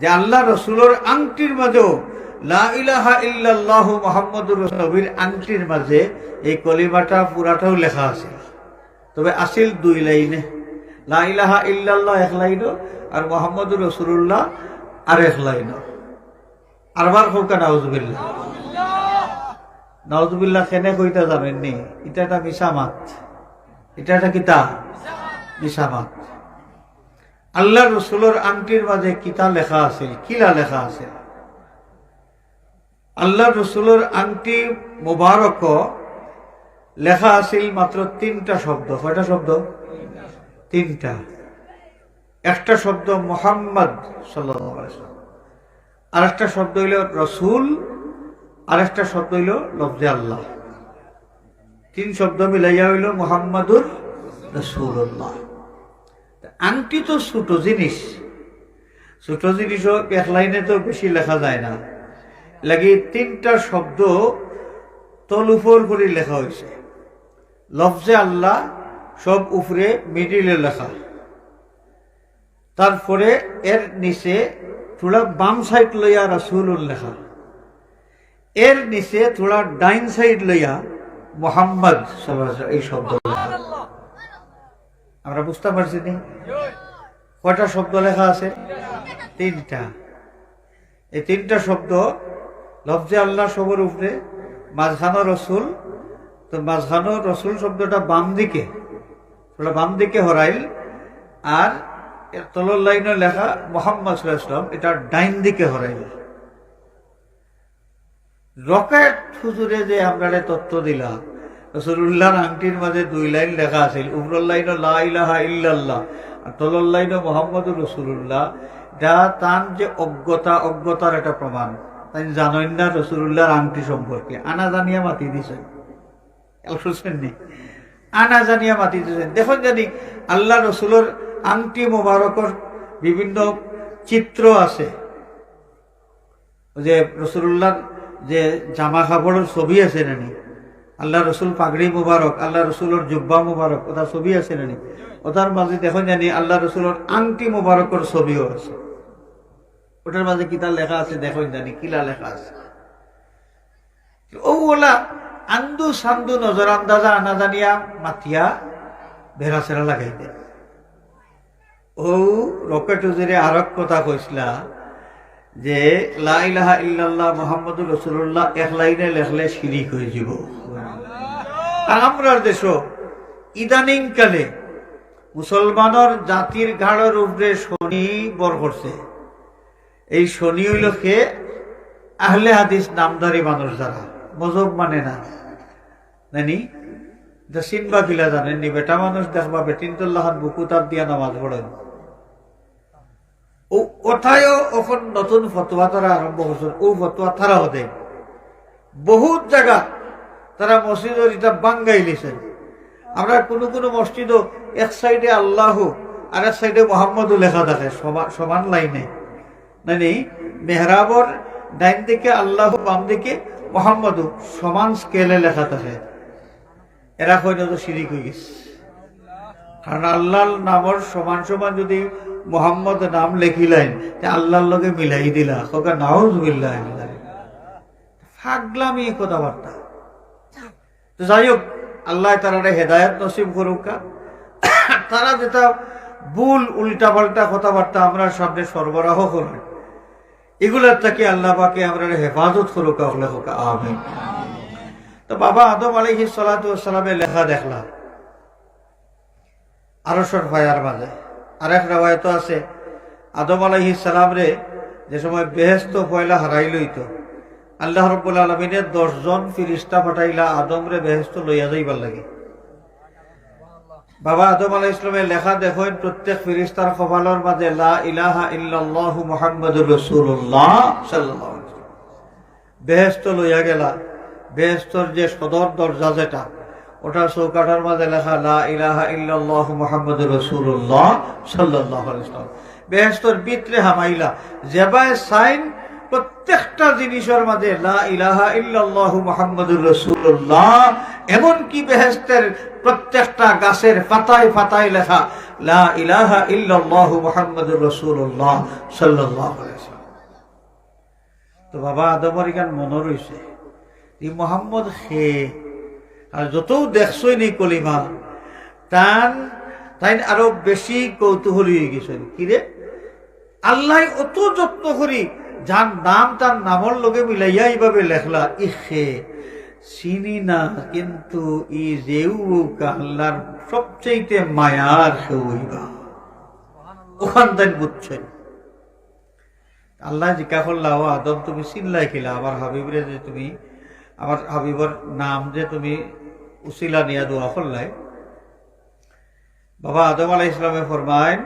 যে আল্লাহ রসুলোর আংটির মাঝেও, লা ইলাহা ইল্লাল্লাহু মুহাম্মাদুর নবীর আংটির মাঝে এই কলিমাটা পুরাটাও লেখা আছে। তবে আসিল দুই লাইনে। লা ইলাহা ইল্লাল্লাহ এক লাইনও আর মোহাম্মদুর রসুল্লাহ আর এক লাইনও। আরবার হোকা নাউজুবিল্লাহ। নাউজুবিল্লাহ কেনে কইতা জানেননি? এটা একটা মিশামাত এটা একটা কিতা মিশামাত। আল্লাহ রসুলোর আংটির মাঝে কিতা লেখা আছে? কিলা লেখা আছে? আল্লাহ রসুলোর আংটি মোবারক লেখা আছিল মাত্র তিনটা শব্দ। কয়টা শব্দ? তিনটা। একটা শব্দ মোহাম্মদ আর একটা শব্দ হইল রসুল আর একটা শব্দ হইল লফজে আল্লাহ। তিন শব্দ মিলাইয়া হইল মোহাম্মদুর রসুল্লাহ আংটি তো ছোট জিনিস। ছোট জিনিসও এক লাইনে তো বেশি লেখা যায় না। লাগি তিনটা শব্দ তল উপর করে লেখা হয়েছে। লফজে আল্লাহ সব উপরে মিডিলে লেখা। তারপরে এর নিচে থোড়া বাম সাইড লইয়া রাসুলুল লেখা। এর নিচে থোড়া ডাইন সাইড লইয়া মোহাম্মদ এই শব্দ আমরা বুঝতে পারছি নি। কয়টা শব্দ লেখা আছে? তিনটা। এই তিনটা শব্দ লফজে আল্লাহ সবর উপরে, মাঝখানো রসুল, তো মাঝখানো রসুল শব্দটা বাম দিকে বাম দিকে হরাইল, আর এর তলর লাইনে লেখা মোহাম্মদ ইসলাম এটা ডাইন দিকে হরাইল। রকেট হুজুরে যে আমরা তত্ত্ব দিলাম রসুল্লাহর আংটির মাঝে দুই লাইন লেখা আছিল উপরের লাইনও লা ইলাহা ইল্লাল্লাহ। আর তলর লাইনও মোহাম্মদুর রসুল্লাহ যা তার যে অজ্ঞতা, অজ্ঞতার একটা প্রমাণ। তাই জানেন না রসুল্লাহর আংটি সম্পর্কে। আনা জানিয়া মাতি দিছেন শুনছেন আনা জানিয়া মাতি দিয়েছেন দেখুন জানি আল্লাহ রসুলের আংটি মোবারকর বিভিন্ন চিত্র আছে যে রসুল্লাহর যে জামা কাপড়ের ছবি আছে নানি আল্লাহ রসুল পাগড়ি মুবারক, আল্লাহ রসুলের জুব্বা মুবারক ওটা ছবি আছে নানি ওটার মাঝে দেখুন জানি আল্লাহ রসুলের আংটি মুবারকর ছবিও আছে। ওটার মাঝে কিতা লেখা আছে দেখুন জানি কিলা লেখা আছে? ও ওলা, আন্দু সান্দু নজর আন্দাজা আনা জানিয়া মাতিয়া ভেড়া সেরা লাগাই দে। ও রকেট উজিরে আরক কথা কইসলা যে লাইলাহা ইল্লাল্লাহ মোহাম্মদুর রসুল্লাহ এক লাইনে লেখলে শিরিক হয়ে যাব। আর আমরার দেশ ইদানিং কালে মুসলমানের জাতির ঘাড়ের উপরে শনি বর করছে। এই শনি হইল কে? আহলে হাদিস নামধারী মানুষ যারা। মজব মানে না। নানি? চিনবা কিলা জানেননি বেটা মানুষ দেখবা বেটিনতুল্লাহন বুকু তার দিয়া নামাজ পড়েন। ও ওঠায়ও এখন নতুন ফতোয়া তারা আরম্ভ করছেন। ও ফতোয়া তারাও দেয় বহুত জায়গা তারা মসজিদের এটা বাঙ্গাই লিছেন আমরা কোনো কোনো মসজিদও এক সাইডে আল্লাহ আর এক সাইডে মোহাম্মদও লেখা থাকে সমান লাইনে। মানে মেহরাবর ডাইন দিকে আল্লাহ, বাম দিকে মোহাম্মদও সমান স্কেলে লেখা থাকে। এরা হয়তো তো শিরিক হয়ে গেছে। কারণ আল্লাহ নামর সমান সমান যদি মোহাম্মদ নাম লেখিলেন আল্লাহর লগে মিলাই দিলা। নাউজ বিল্লাহ। ফাগলামি কথাবার্তা। তো যাই হোক আল্লাহ তারা হেদায়ত নসিব করুকা তারা যেটা ভুল উল্টা পাল্টা কথাবার্তা আমরা সামনে সরবরাহ করেন এগুলার থেকে আল্লাহ পাকে আমরা হেফাজত করুকা আমিন। তো বাবা আদম আলহি সালাতামের লেখা দেখলাম। আরসর ভাইয়ার মাঝে। আর এক রেওয়ায়ত আছে, আদম আলহি সালাম রে যে সময় বেহেস্ত পয়লা হারাইলই তো। আল্লাহ রব্বুল আলমিনের দশজন ফিরিস্তা ফাটাইলা আদম রে বেহেস্ত লইয়া যাইবার লাগে। বাবা আদম আলাহ ইসলামের লেখা দেখেন, প্রত্যেক ফিরিস্তার কপালের মাঝে লা ইলাহা ইল্লাল্লাহু মুহাম্মাদুর রাসূলুল্লাহ সাল্লাল্লাহু আলাইহি। বেহেস্ত লইয়া গেলা। বেহেস্তর যে সদর দরজা যেটা ওটা চৌকাঠার মাঝে লেখা লা ইলাহা ইল্লাল্লাহু মুহাম্মাদুর রাসূলুল্লাহ সাল্লাল্লাহু আলাইহি ওয়াসাল্লাম। বেহেস্তর ভিতরে হামাইলা। জেবায় সাইন প্রত্যেকটা জিনিসের মাঝে লা ইলাহা এমন কি বেহেশতের প্রত্যেকটা গাছের পাতায় পাতায় লেখা লা ইলাহা তো বাবা আদমর ইখান মনে রইছে এই মোহাম্মদ খে আর যত দেখছই নি কলিমা, তান তাই আরও বেশি কৌতূহলী হয়ে গেছে কিরে আল্লাহ অত যত্ন করি যার নাম তার নামর লগে মিলাইয়া এইভাবে লেখলা, ইখে, চিনি না, কিন্তু ই যেউ আল্লাহর সবচেয়ে মায়ার হইবা ওখান তাই বুঝছেন আল্লাহ জিজ্ঞা করলা, ও আদম, তুমি চিনলাই খেলা আমার হাবিবরে যে তুমি আমার হাবিবর নাম যে তুমি উসিলা নিয়া দোয়া করলাই? বাবা আদম আলাহ ইসলামে ফরমায়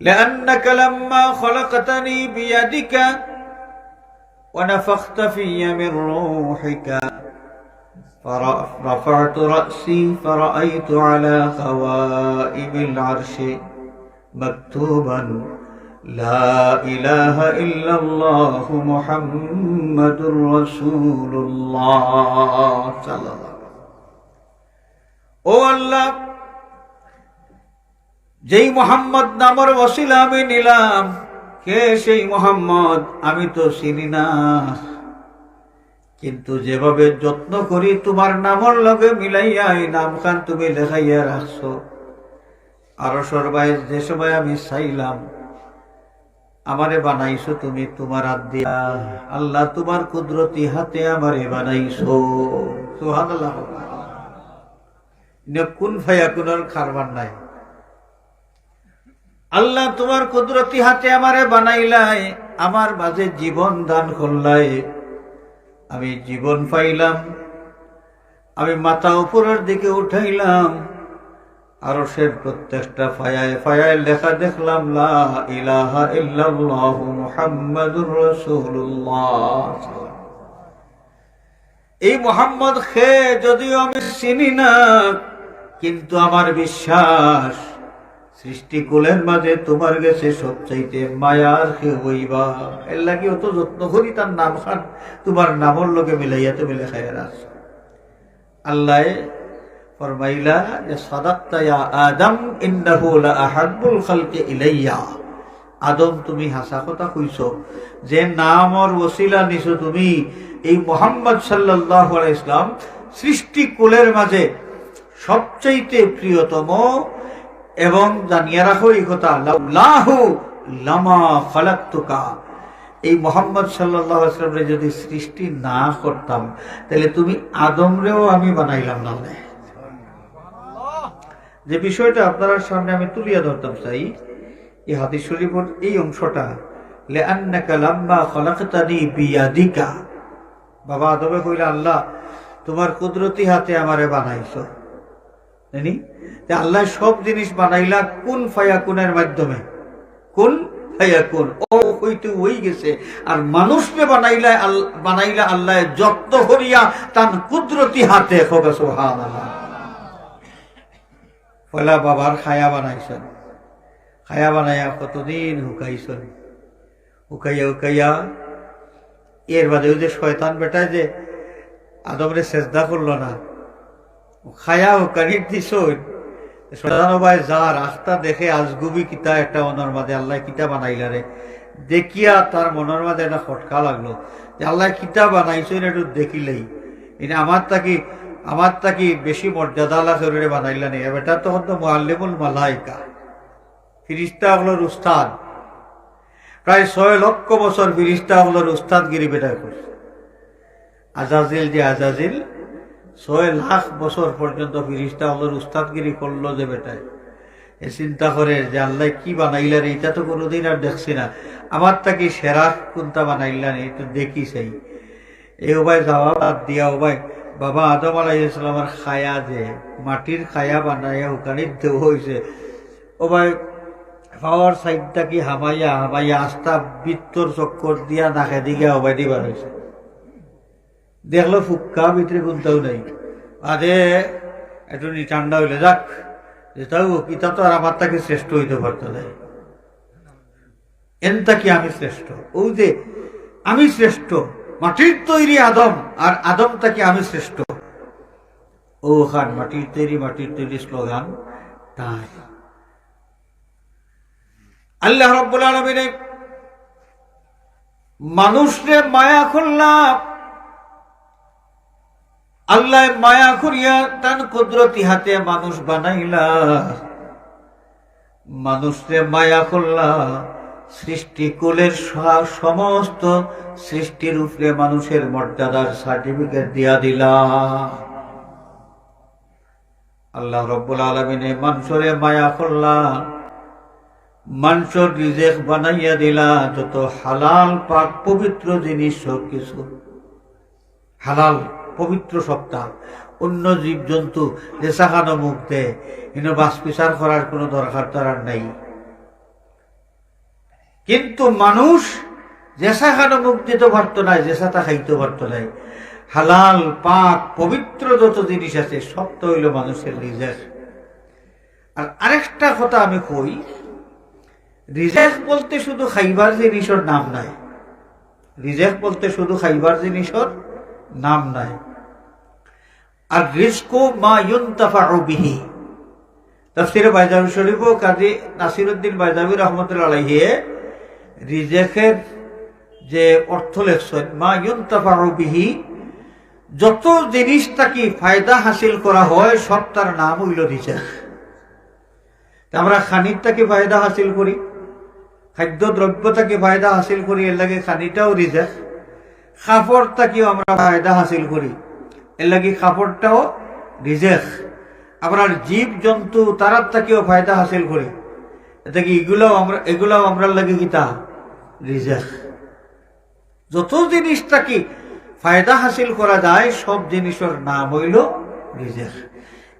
لأنك لما خلقتني بيدك ونفخت في من روحك فرفعت رأسي فرأيت على خوائم العرش مكتوبا لا إله إلا الله محمد رسول الله صلى الله عليه وسلم ও আল্লাহ যেই মোহাম্মদ নামর ওসিলা আমি নিলাম, কে সেই মোহাম্মদ আমি তো চিনি না। কিন্তু যেভাবে যত্ন করি তোমার নামর লগে মিলাইয়া এই নামখান তুমি লেখাইয়া রাখছো। আরও সরবাই যে সময় আমি চাইলাম, আমারে বানাইছো তুমি তোমার দিয়া আল্লাহ তোমার কুদরতি হাতে আমারে বানাইছো। ইনে কোন ফায়া কোনের খারবার নাই। আল্লাহ তোমার কুদরতি হাতে আমারে বানাইলাই, আমার মাঝে জীবন দান করলাই। আমি জীবন পাইলাম, আমি মাথা উপরের দিকে উঠাইলাম আরও সে প্রত্যেকটা ফায়ায় ফায়ায় লেখা দেখলাম, লা ইলাহা ইল্লাল্লাহ মুহাম্মাদুর রাসূলুল্লাহ। এই মোহাম্মদ খে যদিও আমি চিনি না, কিন্তু আমার বিশ্বাস সৃষ্টিকুলের মাঝে তোমার গেছে সবচাইতে মায়ার কে হইবা। এর লাগি অত যত্ন করি তার নাম খান তোমার নামর লোকে মিলাইয়া তুমি লেখাই রাখ। আল্লাহ ফরমাইলা যে সাদাক্তা ইয়া আদম, ইন্নাহু লা আহাব্বুল খালকি ইলাইয়া। আদম, তুমি হাসা কথা কইছো, যে নামর ওসিলা নিছো তুমি। এই মোহাম্মদ সাল্লাল্লাহু আলাইহি ইসলাম সৃষ্টি কুলের মাঝে সবচাইতে প্রিয়তম এবং জানিয়ে রাখো এই কথা লাহু লামা খালাক্তুকা। এই মোহাম্মদ সাল্লাহ যদি সৃষ্টি না করতাম, তাহলে তুমি আদমরেও আমি বানাইলাম না যে বিষয়টা আপনার সামনে আমি তুলিয়া ধরতাম চাই এই হাদিস শরীফের এই অংশটা বাবা আদমে কইলা, আল্লাহ, তোমার কুদরতি হাতে আমারে বানাইছো। জানি? আল্লাহ সব জিনিস বানাইলা কোন ফায়াকুনের মাধ্যমে? কোন ফায়াকুন? ও হইতে হই গেছে। আর মানুষকে বানাইলা বানাইলা আল্লাহ যত্ন করিয়া তার কুদরতি হাতে হবে সোহান পয়লা বাবার খায়া বানাইছেন। খায়া বানাইয়া কতদিন হুকাইছেন? হুকাইয়া হুকাইয়া এর বাদে ওই যে শয়তান বেটায় যে আদমরে চেষ্টা করল না খায়া হুকানির দিছ। শয়তান ভাই যা রাস্তা দেখে আজগুবি কিতা একটা মনের মাঝে, আল্লাহ কিতা বানাইলা রে। দেখিয়া তার মনের মাঝে একটা ফটকা লাগল। যে আল্লাহ কিতা বানাইছো একটু দেখিলেই। এটা আমার তাকি আমার তাকি বেশি মর্যাদা আল্লাহ শরীরে বানাইলা নেই বেটা তখন তো মোয়াল্লিমুল মালাইকা। ফিরিস্তা হলোর উস্তাদ। প্রায় ছয় লক্ষ বছর ফিরিস্তা হলোর উস্তাদগিরি বেটা করছে আজাজিল যে আজাজিল ছয় লাখ বছর পর্যন্ত ফিরিস্তা হলোর উস্তাদগিরি করল যে বেটায়। এ চিন্তা করে যে আল্লাহ কি বানাইলেন এটা তো কোনোদিন আর দেখছি না। আমার তাকে সেরা কোনটা বানাইলেন এটা দেখি সেই। এই উপায় যাওয়া বাদ দিয়া উপায় বাবা আদম আলাইসালামের খায়া যে, মাটির খায়া বানাইয়া হুকানির দেহ হয়েছে ওবায় পাওয়ার সাইডটা কি হামাইয়া হামাইয়া আস্তা বৃত্তর চক্কর দিয়া নাকে দিকে অবাই দিবার হয়েছে দেখল ফুক্কা, ভিতরে কোনটাও নাই। আদে একটু ঠান্ডা হইলে যাক যেটাও কিতা তো আর আমার তাকে শ্রেষ্ঠ হইতে পারতো না। এনটা কি আমি শ্রেষ্ঠ। ও যে, আমি শ্রেষ্ঠ, মাটির তৈরি আদম, আর আদম থেকে আমি শ্রেষ্ঠ। ও খান, মাটির তৈরি মাটির তৈরি স্লোগান তাই। আল্লাহ রব্বুল আলমিনে মানুষরে মায়া করলাম আল্লাহ মায়া করিয়া তান কুদরতি হাতে মানুষ বানাইলা। মানুষরে মায়া করলা। সৃষ্টি কুলের সমস্ত সৃষ্টির উপরে মানুষের মর্যাদার সার্টিফিকেট দিয়া দিলা। আল্লাহ রব্বুল আলমিনে মানুষরে মায়া করলা। মানুষের রিজেক বানাইয়া দিলা। যত হালাল, পাক, পবিত্র জিনিস সব কিছু হালাল। পবিত্র সপ্তাহ। অন্য জীব জন্তু রেসা খানো মুখ দেয়। কিন্তু বাস বিচার করার কোনো দরকার তার নাই। কিন্তু মানুষ জেসা খানো মুখ দিতে পারতো না জেসাটা খাইতে পারতো নাই। হালাল, পাক পবিত্র যত জিনিস আছে সব তো হইল মানুষের রিজেক আর আরেকটা কথা আমি কই রিজেক বলতে শুধু খাইবার জিনিসের নাম নাই। রিজেক বলতে শুধু খাইবার জিনিসের নাম নাই। আর রিস্কো মা ইউনতাফা বিহি। তাফসিরে বাইজাবি শরীফ কাজী নাসিরুদ্দিন বাইজাবি রহমতুল্লাহ আলাইহে রিজেকের যে অর্থ লেখছেন, মা ইউনতাফা বিহি, যত জিনিস থাকি ফায়দা হাসিল করা হয়, সব তার নাম হইল রিজেক আমরা খানির থেকে ফায়দা হাসিল করি, খাদ্য দ্রব্য থেকে ফায়দা হাসিল করি, এর লাগে খানিটাও রিজেক। কাপড় থেকেও আমরা ফায়দা হাসিল করি। এর লাগে কাপড়টাও রিজেক আমরা জীব জন্তু তারার থেকেও ফায়দা হাসিল করি এতে কি এগুলাও আমরা এগুলাও আমরা লাগে কিতা রিজেক যত জিনিস থাকি ফায়দা হাসিল করা যায় সব জিনিসের নাম হইল রিজেক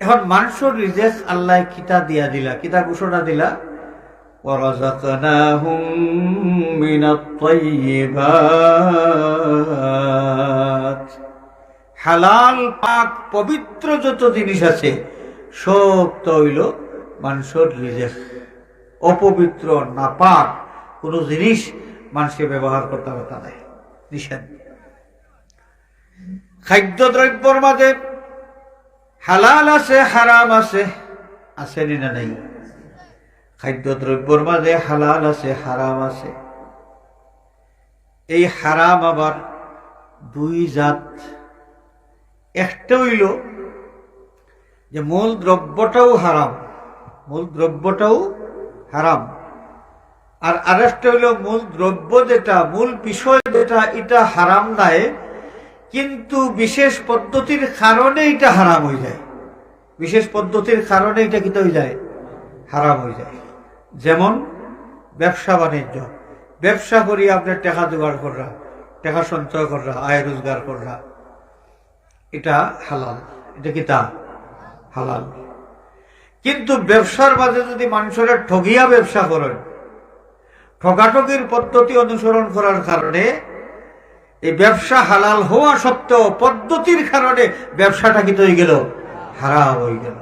এখন মানুষের রিজেক আল্লাহ কিতা দিয়া দিলা কিতা ঘোষণা দিলা ورزقناهم من الطيبات হালাল, পাক, পবিত্র যত জিনিস আছে, সব তো হইল মানুষের রিজেক অপবিত্র, নাপাক কোন জিনিস মানুষকে ব্যবহার করতে নাই নিষেধ। খাদ্য দ্রব্যর মাঝে হালাল আছে, হারাম আছে আছে নি না নাই? খাদ্য দ্রব্যর মাঝে হালাল আছে, হারাম আছে। এই হারাম আবার দুই জাত একটা হইল যে মূল দ্রব্যটাও হারাম, মূল দ্রব্যটাও হারাম। আর আরেকটা হইল মূল দ্রব্য যেটা, মূল বিষয় যেটা, এটা হারাম নাই, কিন্তু বিশেষ পদ্ধতির কারণে এটা হারাম হয়ে যায়। বিশেষ পদ্ধতির কারণে এটা কিন্তু হয়ে যায়? হারাম হয়ে যায়। যেমন ব্যবসা বাণিজ্য। ব্যবসা করি আপনার টাকা জোগাড় করা টাকা সঞ্চয় করা আয় রোজগার করা এটা হালাল। এটা কি তা? হালাল। কিন্তু ব্যবসার মাঝে যদি মানুষেরা ঠগিয়া ব্যবসা করেন, ঠগাঠগির পদ্ধতি অনুসরণ করার কারণে এই ব্যবসা হালাল হওয়া সত্ত্বেও পদ্ধতির কারণে ব্যবসাটা কিন্তু হয়ে গেল? হারাম হয়ে গেল।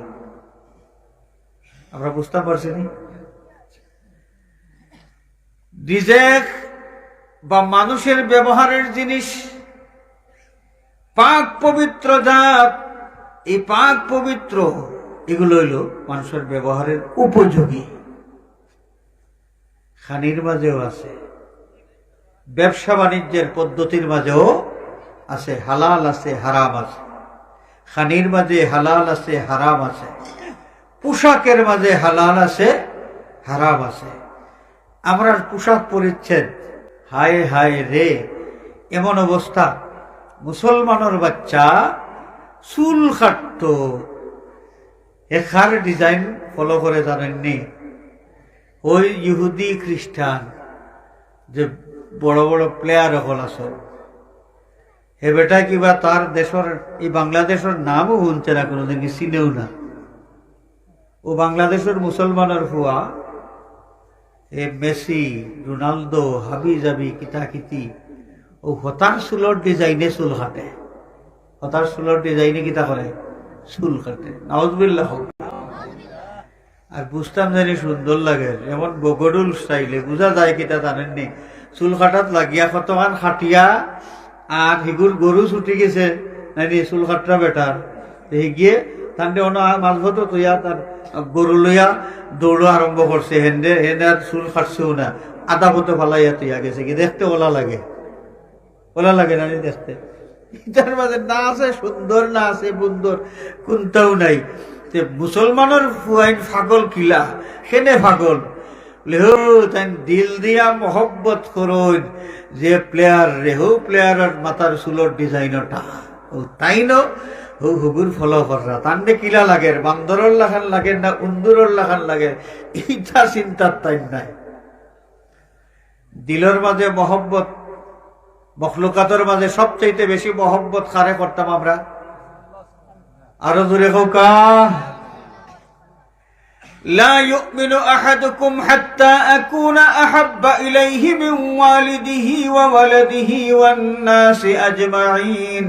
আমরা বুঝতে পারছি নি? রিজেক বা মানুষের ব্যবহারের জিনিস পাক পবিত্র জাত। এই পাক পবিত্র, এগুলো হইল মানুষের ব্যবহারের উপযোগী। খানির মাঝেও আছে। ব্যবসা বাণিজ্যের পদ্ধতির মাঝেও আছে। হালাল আছে, হারাম আছে। খানির মাঝে হালাল আছে, হারাম আছে। পোশাকের মাঝে হালাল আছে, হারাম আছে। আমরা পোশাক পরিচ্ছেদ। হায় হায় রে, এমন অবস্থা। মুসলমানের বাচ্চা চুল কাটত। এখার ডিজাইন ফলো করে জানেননি? ওই ইহুদি খ্রিস্টান যে বড় বড় প্লেয়ার হল আসল হে বেটা, কিবা তার দেশের, এই বাংলাদেশের নামও শুনছে না কোনোদিন চিনেও না। ও বাংলাদেশের মুসলমানের হুয়া এ মেসি, রোনালদো হাবি জাবি কিতা কিতি ও হতার চুলৰ ডিজাইনে চুল কাটে। হতার চুলৰ ডিজাইনে কিতা করে চুল কাটে। নাউজবিল্লাহ হোক। আর বুঝতাম জানি সুন্দর লাগে। এমন বগডুল স্টাইলে বোঝা যায় কিতা জানেননি? চুল কাটাত লাগিয়া কতমান খাটিয়া আর হিগুর গরু ছুটি গেছে। নাইনি, চুল কাটরা বেটার হিগিয়ে তান্ডে অন মাঝভত তৈয়া তার গরু লইয়া দৌড় আরম্ভ করছে হেন্দে হেন্দে আর চুল কাটছেও না। আদা পথে ফালাইয়া তৈয়া গেছে। কি দেখতে ওলা লাগে। ওলা লাগে না দেখতে। তার মাঝে না আছে সুন্দর, না আছে সুন্দর কোনটাও নাই। তে মুসলমানের ফুয়াইন ফাগল কিলা? সেনে ফাগল? দিল দিয়া মহব্বত করুন যে প্লেয়ার রেহু প্লেয়ারের মাথার চুলোর ডিজাইনটা ও তাই ন? হু হুগুর ফলো কররা তান্ডে কিলা লাগে? বান্দরের লাখান লাগে না উন্দুরের লাখান লাগে? এইটা চিন্তার তাই নাই। দিলের মাঝে মহব্বত মখলুকাতের মাঝে সবচাইতে বেশি মহব্বত কারে করতাম আমরা আরো দূরে হোকা لا يؤمن أحدكم حتى أكون أحب إليه من والده وولده والناس أجمعين